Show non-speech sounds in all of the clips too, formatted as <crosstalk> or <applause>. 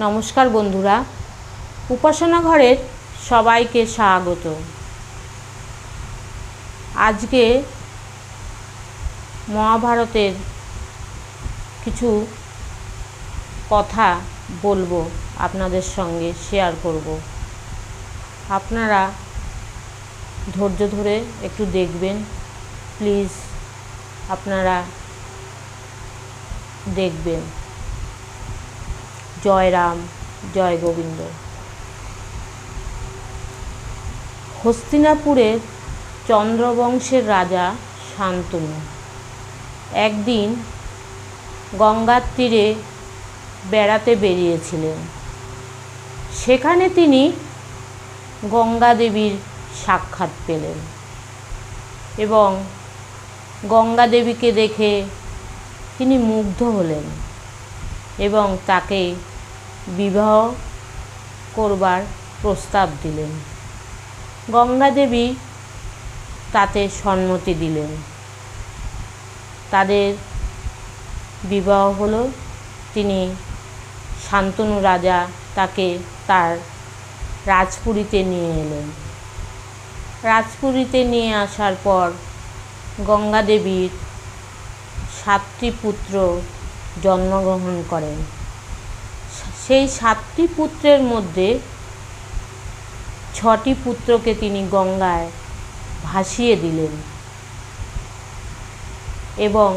নমস্কার বন্ধুরা, উপাসনা ঘরের সবাইকে স্বাগত। আজকে মহাভারতের কিছু কথা বলব আপনাদের সঙ্গে শেয়ার করব। আপনারা ধৈর্য ধরে একটু দেখবেন প্লিজ আপনারা দেখবেন। জয় রাম জয় গোবিন্দ। হস্তিনাপুরের চন্দ্রবংশের রাজা শান্তনু। একদিন গঙ্গার তীরে বেড়াতে বেরিয়েছিলেন। সেখানে তিনি গঙ্গা দেবীর সাক্ষাৎ পেলেন এবং গঙ্গা দেবীকে দেখে তিনি মুগ্ধ হলেন এবং তাকে বিবাহ করবার প্রস্তাব দিলেন। গঙ্গা দেবী তাতে সম্মতি দিলেন। তাদের বিবাহ হলো, তিনি শান্তনু রাজা তাকে তার রাজপুরীতে নিয়ে এলেন। রাজপুরীতে নিয়ে আসার পর গঙ্গা দেবীর সাতটি পুত্র জন্মগ্রহণ করেন। সেই সাতটি পুত্রের মধ্যে ছটি পুত্রকে তিনি গঙ্গায় ভাসিয়ে দিলেন। এবং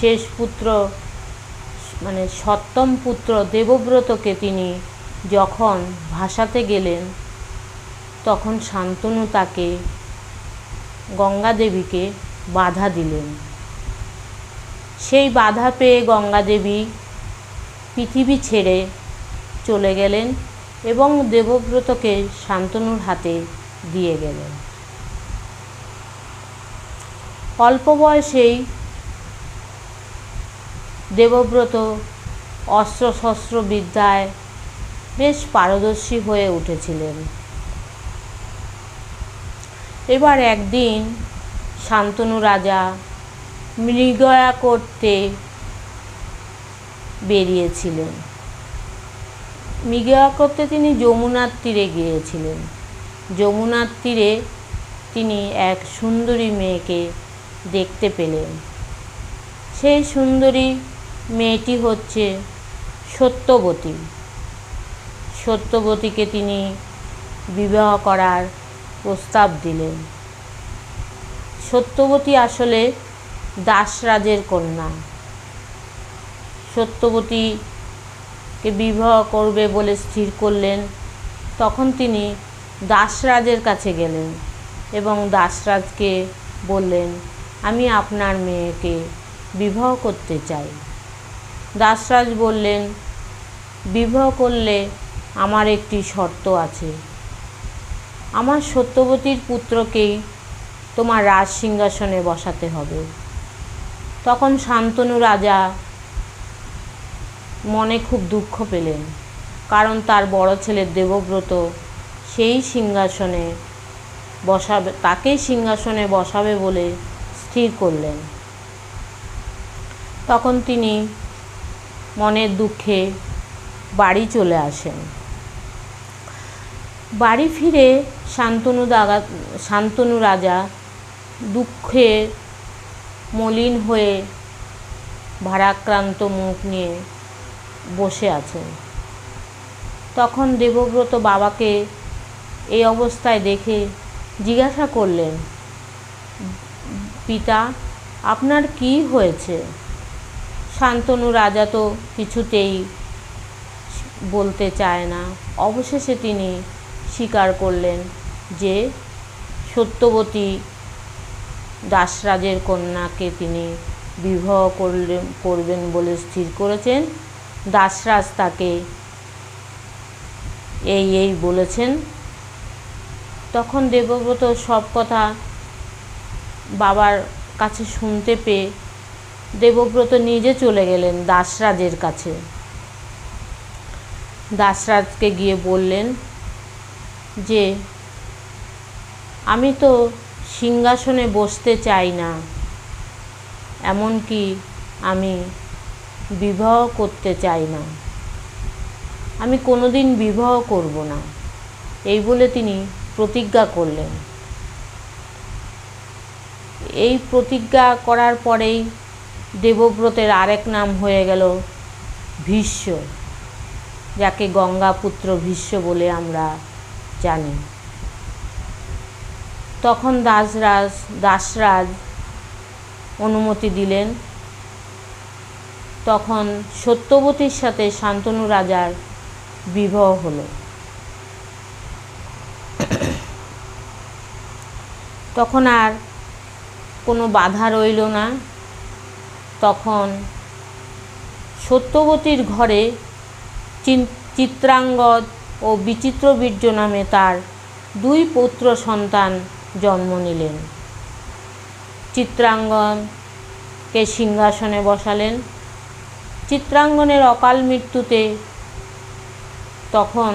শেষ পুত্র মানে সপ্তম পুত্র দেবব্রতকে তিনি যখন ভাসাতে গেলেন, তখন শান্তনু তাকে গঙ্গা দেবীকে বাধা দিলেন। সেই বাধা পেয়ে গঙ্গা দেবী পৃথিবী ছেড়ে চলে গেলেন এবং দেবব্রতকে শান্তনুর হাতে দিয়ে গেলেন। অল্প বয়সেই দেবব্রত অস্ত্রশস্ত্র বিদ্যায় বেশ পারদর্শী হয়ে উঠেছিলেন। এবার একদিন শান্তনু রাজা মৃগয়া করতে বেরিয়েছিলেন। মৃগয়া করতে তিনি যমুনার তীরে গিয়েছিলেন। যমুনার তীরে তিনি এক সুন্দরী মেয়েকে দেখতে পেলেন। সেই সুন্দরী মেয়েটি হচ্ছে সত্যবতী। সত্যবতীকে তিনি বিবাহ করার প্রস্তাব দিলেন। সত্যবতী আসলে দাসরাজের কন্যা। সত্যবতীকে বিবাহ করবে বলে স্থির করলেন। তখন তিনি দাসরাজের কাছে গেলেন এবং দাসরাজকে বললেন, আমি আপনার মেয়েকে বিবাহ করতে চাই। দাসরাজ বললেন, বিবাহ করলে আমার একটি শর্ত আছে। আমার সত্যবতীর পুত্রকেই তোমার রাজ সিংহাসনে বসাতে হবে। তখন শান্তনু রাজা মনে খুব দুঃখ পেলেন, কারণ তার বড় ছেলে দেবব্রত সেই সিংহাসনে বসাবে, তাকেই সিংহাসনে বসাবে বলে স্থির করলেন। তখন তিনি মনের দুঃখে বাড়ি চলে আসেন। বাড়ি ফিরে শান্তনু দাগা, শান্তনু রাজা দুঃখে মলিন হয়ে ভারাক্রান্ত মুখ নিয়ে বসে আছেন তখন দেবব্রত বাবাকে এই অবস্থায় দেখে জিজ্ঞাসা করলেন, পিতা, আপনার কি হয়েছে? শান্তনু রাজা তো কিছুতেই বলতে চায় না। অবশেষে তিনি স্বীকার করলেন যে, সত্যবতী দাসরাজের কন্যাকে তিনি বিবাহ করলেন করবেন বলে স্থির করেছেন। দাসরাজ তাকে এই এই বলেছেন। তখন দেবব্রত সব কথা বাবার কাছে শুনতে পেয়ে দেবব্রত নিজে চলে গেলেন দাসরাজের কাছে। দাসরাজকে গিয়ে বললেন যে, আমি তো সিংহাসনে বসতে চাই না, এমনকি আমি বিবাহ করতে চাই না। আমি কোনোদিন বিবাহ করব না। এই বলে তিনি প্রতিজ্ঞা করলেন। এই প্রতিজ্ঞা করার পরেই দেবব্রতের আরেক নাম হয়ে গেল ভীষ্ম, যাকে গঙ্গাপুত্র ভীষ্ম বলে আমরা জানি। তখন দাসরাজ দাসরাজ অনুমতি দিলেন তখন সত্যবতীর সাথে শান্তনু রাজার বিবাহ হলো। তখন আর কোনো বাধা রইল না। তখন সত্যবতীর ঘরে চিত্রাঙ্গদ ও বিচিত্র বীর্য নামে তার দুই পুত্র সন্তান জন্ম নিলেন। চিত্রাঙ্গনকে সিংহাসনে বসালেন। চিত্রাঙ্গনের অকাল মৃত্যুতে তখন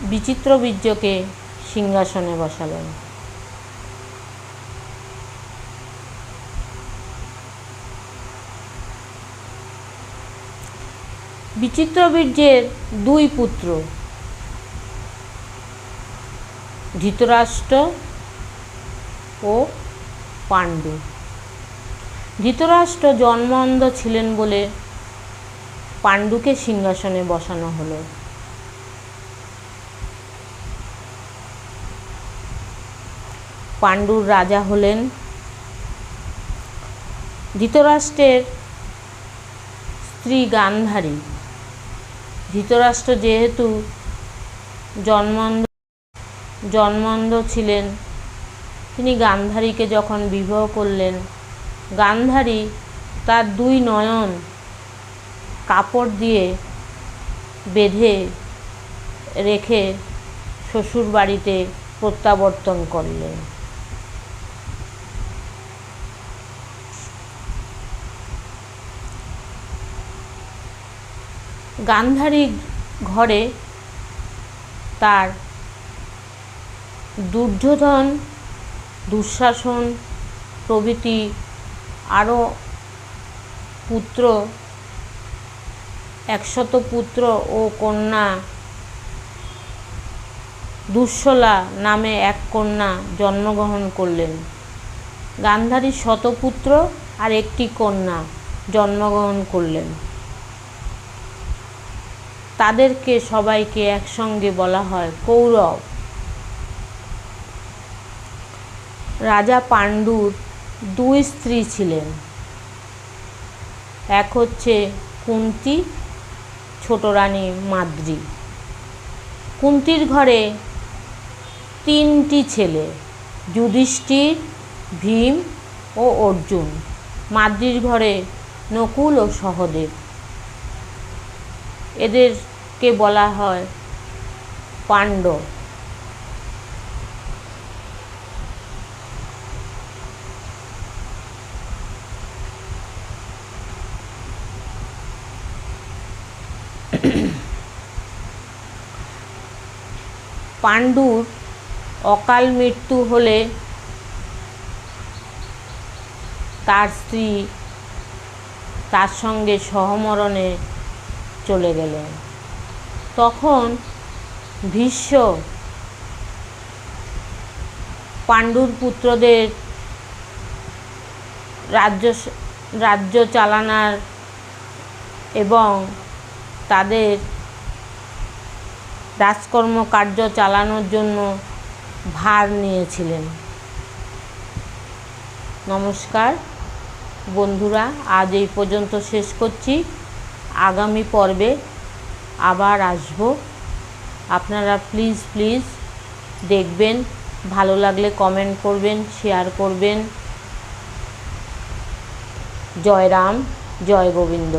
বিচিত্রবীর্যকে সিংহাসনে বসালেন। বিচিত্রবীর্যের দুই পুত্র ধৃতরাষ্ট্র ও পাণ্ডু। ধৃতরাষ্ট্র জন্মন্ধ ছিলেন বলে পাণ্ডুকে সিংহাসনে বসানো হলো। পাণ্ডুর রাজা হলেন। ধৃতরাষ্ট্রের স্ত্রী গান্ধারী। ধৃতরাষ্ট্র যেহেতু জন্মন্ধ জন্মন্ধ ছিলেন, তিনি গান্ধারীকে যখন বিবাহ করলেন গান্ধারী তার দুই নয়ন কাপড় দিয়ে বেঁধে রেখে শ্বশুর বাড়িতে প্রত্যাবর্তন করলেন। গান্ধারী ঘরে তার দুর্যোধন, দুঃশাসন প্রভৃতি আরও পুত্র, একশত পুত্র ও কন্যা, দুঃশলা নামে এক কন্যা জন্মগ্রহণ করলেন। গান্ধারীর শতপুত্র আর একটি কন্যা জন্মগ্রহণ করলেন। তাদেরকে সবাইকে একসঙ্গে বলা হয় কৌরব। রাজা পাণ্ডুর দুই স্ত্রী ছিলেন। এক হচ্ছে কুন্তি, ছোট রানী মাদ্রি। কুন্তির ঘরে তিনটি ছেলে, যুধিষ্ঠির, ভীম ও অর্জুন। মাদ্রির ঘরে নকুল ও সহদেব। এদেরকে বলা হয় পাণ্ডব। <coughs> পাণ্ডুর অকাল মৃত্যু হলে তার স্ত্রী তার সঙ্গে সহমরণে চলে গেলেন। তখন ভীষ্ম পাণ্ডুর পুত্রদের রাজ্য রাজ্য চালানার এবং তাদের রাজকর্ম কার্য চালানোর জন্য ভার নিয়েছিলেন। নমস্কার বন্ধুরা, আজ এই পর্যন্ত শেষ করছি। আগামী পর্বে আবার আসব। আপনারা প্লিজ প্লিজ দেখবেন, ভালো লাগলে কমেন্ট করবেন শেয়ার করবেন। জয় রাম, জয় গোবিন্দ।